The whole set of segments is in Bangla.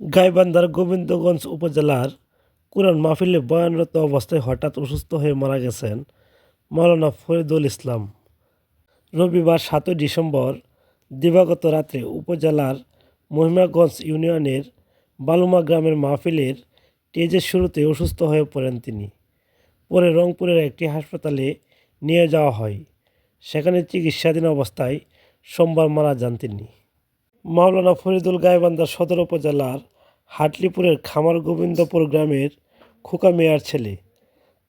গাইবান্ধার গোবিন্দগঞ্জ উপজেলার কুরআন মাহফিলে বয়ানরত অবস্থায় হঠাৎ অসুস্থ হয়ে মারা গেছেন মাওলানা ফরিদুল ইসলাম। রবিবার সাতই ডিসেম্বর দিবাগত রাত্রে উপজেলার মহিমাগঞ্জ ইউনিয়নের বালুমা গ্রামের মাহফিলের স্টেজের শুরুতে অসুস্থ হয়ে পড়েন তিনি। পরে রংপুরের একটি হাসপাতালে নিয়ে যাওয়া হয়। সেখানে চিকিৎসাধীন অবস্থায় সোমবার মারা যান তিনি। মাওলানা ফরিদুল গাইবান্ধা সদর উপজেলার হাটলিপুরের খামার গোবিন্দপুর গ্রামের খোকা মেয়ার ছেলে।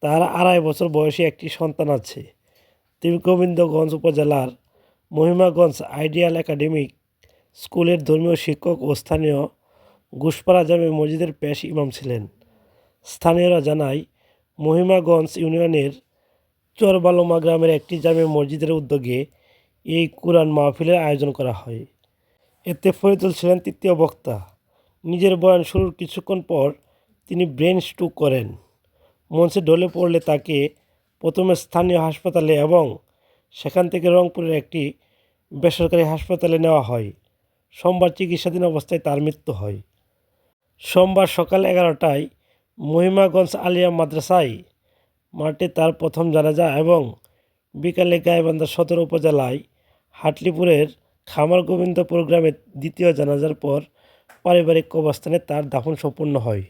তার আড়াই বছর বয়সী একটি সন্তান আছে। তিনি গোবিন্দগঞ্জ উপজেলার মহিমাগঞ্জ আইডিয়াল একাডেমিক স্কুলের ধর্মীয় শিক্ষক ও স্থানীয় ঘুষপাড়া জামে মসজিদের পেশ ইমাম ছিলেন। স্থানীয়রা জানায়, মহিমাগঞ্জ ইউনিয়নের চরবালমা গ্রামের একটি জামে মসজিদের উদ্যোগে এই কোরআন মাহফিলের আয়োজন করা হয়। এতে ফরিদুল ছিলেন তৃতীয় বক্তা। নিজের বয়ান শুরুর কিছুক্ষণ পর তিনি ব্রেন স্ট্রোক করেন। মঞ্চে ঢলে পড়লে তাকে প্রথমে স্থানীয় হাসপাতালে এবং সেখান থেকে রংপুরের একটি বেসরকারি হাসপাতালে নেওয়া হয়। সোমবার চিকিৎসাধীন অবস্থায় তার মৃত্যু হয়। সোমবার সকাল এগারোটায় মহিমাগঞ্জ আলিয়া মাদ্রাসায় মাঠে তার প্রথম জানাজা এবং বিকালে গাইবান্ধা সদর উপজেলায় হাটলিপুরের খামার গোবিন্দ প্রোগ্রামে দ্বিতীয় জানাজার পর পারিবারিক কবরস্থানে তার দাফন সম্পন্ন হয়।